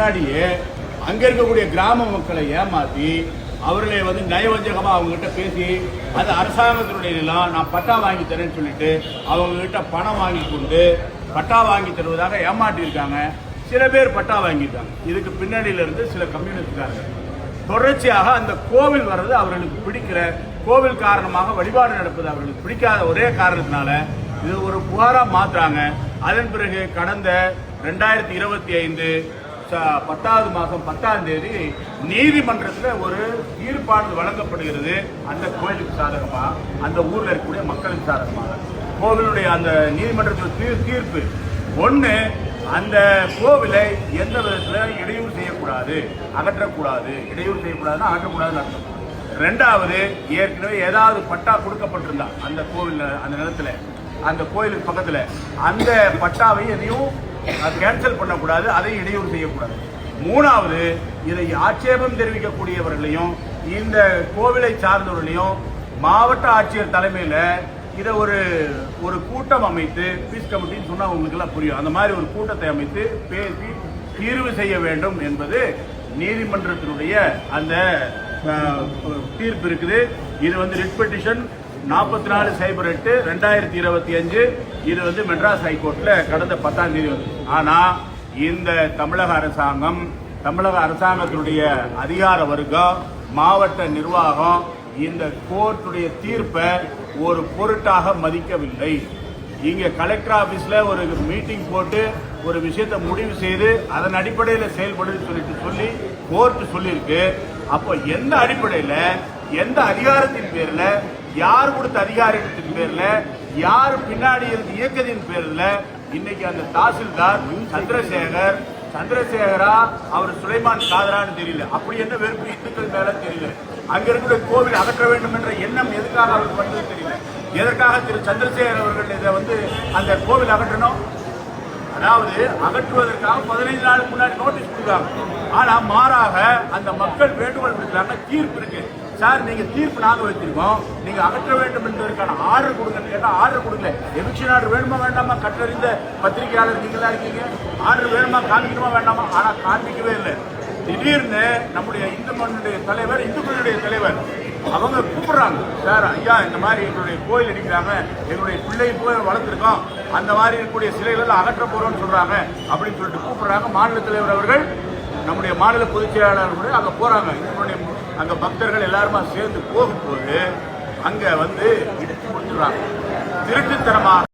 முன்னாடியே அங்கே இருக்கக்கூடிய கிராம மக்களை ஏமாற்றி அவர்களை வந்து நயவஞ்சகமாக அவங்ககிட்ட பேசி அது அரசாங்கத்தினுடைய நிலம் நான் பட்டா வாங்கி தரேன்னு சொல்லிட்டு அவங்ககிட்ட பணம் வாங்கி கொண்டு பட்டா வாங்கி தருவதாக ஏமாற்றியிருக்காங்க. சில பேர் பட்டா வாங்கியிருக்காங்க இதுக்கு பின்னணியில இருந்து சில கம்யூனிஸ்ட்காரங்க. தொடர்ச்சியாக அந்த கோவில் வர்றது அவர்களுக்கு பிடிக்கிற கோவில் காரணமாக வழிபாடு நடப்பது அவர்களுக்கு பிடிக்காத ஒரே காரணத்தினால இது ஒரு புகாராக மாற்றுறாங்க அதன் பிறகு கடந்த ரெண்டாயிரத்தி இருபத்தி ஐந்து பத்தாவது மாதம் பத்தாம் தேதி நீதிமன்றத்தில் ஒரு தீர்ப்பானது வழங்கப்படுகிறது. அந்த கோயிலுக்கு சாதகமாக அந்த ஊரில் இருக்கக்கூடிய மக்களுக்கு சாதகமாக கோவிலுடைய அந்த நீதிமன்றத்தில் தீர்ப்பு. ஒன்று அந்த கோவிலை எந்த விதத்தில் இடையூறு செய்யக்கூடாது அகற்றக்கூடாது இடையூறு செய்யக்கூடாதுன்னா அகற்றக்கூடாதுன்னு அர்த்தம். ரெண்டாவது ஏற்கனவே ஏதாவது பட்டா கொடுக்கப்பட்டிருந்தா அந்த கோவில் அந்த நிலத்தில் அந்த கோயிலுக்கு பக்கத்தில் அந்த பட்டாவை எதையும் கேன்சல் பண்ணக்கூடாது அதை இடையூறு செய்யக்கூடாது. மூணாவது இதை ஆட்சேபம் தெரிவிக்கக்கூடியவர்களையும் இந்த கோவிலை சார்ந்தவர்களையும் மாவட்ட ஆட்சியர் தலைமையில் இதை ஒரு ஒரு கூட்டம் அமைத்து பீஸ் கமிட்டின்னு சொன்னால் உங்களுக்கெல்லாம் புரியும். அந்த மாதிரி ஒரு கூட்டத்தை அமைத்து பேசி தீர்வு செய்ய வேண்டும் என்பது நீதிமன்றத்தினுடைய அந்த தீர்ப்பு இருக்குது. இது வந்து ரிட் பெட்டிஷன். நாற்பத்தி நாலு சைபர் எட்டு ரெண்டாயிரத்தி இருபத்தி அஞ்சு. இது வந்து மெட்ராஸ் ஹைகோர்ட்டில் கடந்த பத்தாம் தேதி வந்து ஆனால் இந்த தமிழக அரசாங்கம் தமிழக அரசாங்கத்தினுடைய அதிகார வர்க்கம் மாவட்ட நிர்வாகம் இந்த கோர்ட்டுடைய தீர்ப்பை ஒரு பொருட்டாக மதிக்கவில்லை. இங்கே கலெக்டர் ஆஃபீஸில் ஒரு மீட்டிங் போட்டு ஒரு விஷயத்தை முடிவு செய்து அதன் அடிப்படையில் செயல்படுன்னு சொல்லிட்டு சொல்லி கோர்ட்டு சொல்லியிருக்கு. அப்போ எந்த அடிப்படையில் எந்த அதிகாரத்தின் பேரில் யார் கொடுத்த அதிகாரத்தின் பேர்ல? யார் பின்னாடி இருந்து இயக்கத்தின் பேர்ல? இன்னைக்கு அந்த தாசில்தார் சந்திரசேகர் சந்திரசேகரா அவர் சுலைமான் காதரான்னு தெரியல. அப்படி என்ன வெறுப்பு இந்துக்கள் மேல தெரியல. அங்க இருக்கிற கோவில் அகற்ற வேண்டும் என்ற எண்ணம் எதுக்காக அவருக்கு வந்தது தெரியல. எதற்காக திரு சந்திரசேகர் அவர்கள் இதை வந்து அந்த கோவில் அகற்றணும்? அதாவது அகற்றுவதற்காக பதினைந்து நாளுக்கு முன்னாடி நோட்டீஸ் கொடுக்குறாங்க. ஆனா மாறாக அந்த மக்கள் வேண்டுகோள் விடுக்கிறாங்க தீர்ப்பு இருக்கு. சார் நீங்க தீர்ப்பு நாங்க வச்சிருக்கோம் நீங்க அகற்ற வேண்டும் என்பதற்கான ஆர்டர் கொடுங்கன்னு கேட்டா ஆர்டர் கொடுக்கல. எவிக்ஷன் ஆர்டர் வேணுமா வேண்டாமா? கற்றறிந்த பத்திரிகையாளர் நீங்களா இருக்கீங்க. ஆர்டர் வேணுமா காமிக்கணுமா வேண்டாமா? ஆனா காமிக்கவே இல்லை. திடீர்னு நம்முடைய இந்து மண்ணுடைய தலைவர் இந்துக்களுடைய தலைவர் அவங்க கூப்பிடுறாங்க. சார் ஐயா இந்த மாதிரி எங்களுடைய கோயில் அடிக்கிறாங்க. எங்களுடைய பிள்ளை போய் வளர்த்துருக்கோம். அந்த மாதிரி இருக்கக்கூடிய சிலைகள் அகற்ற போறோம்னு சொல்றாங்க. அப்படின்னு சொல்லிட்டு கூப்பிடுறாங்க. மாநில தலைவர் அவர்கள் நம்முடைய மாநில பொதுச் செயலாளர் கூட அங்கே போறாங்க. இதனுடைய அங்க பக்தர்கள் எல்லாருமா சேர்ந்து போகும்போது அங்க வந்து இடிச்சு முடிச்சிடுறாங்க திருட்டுத்தனமாக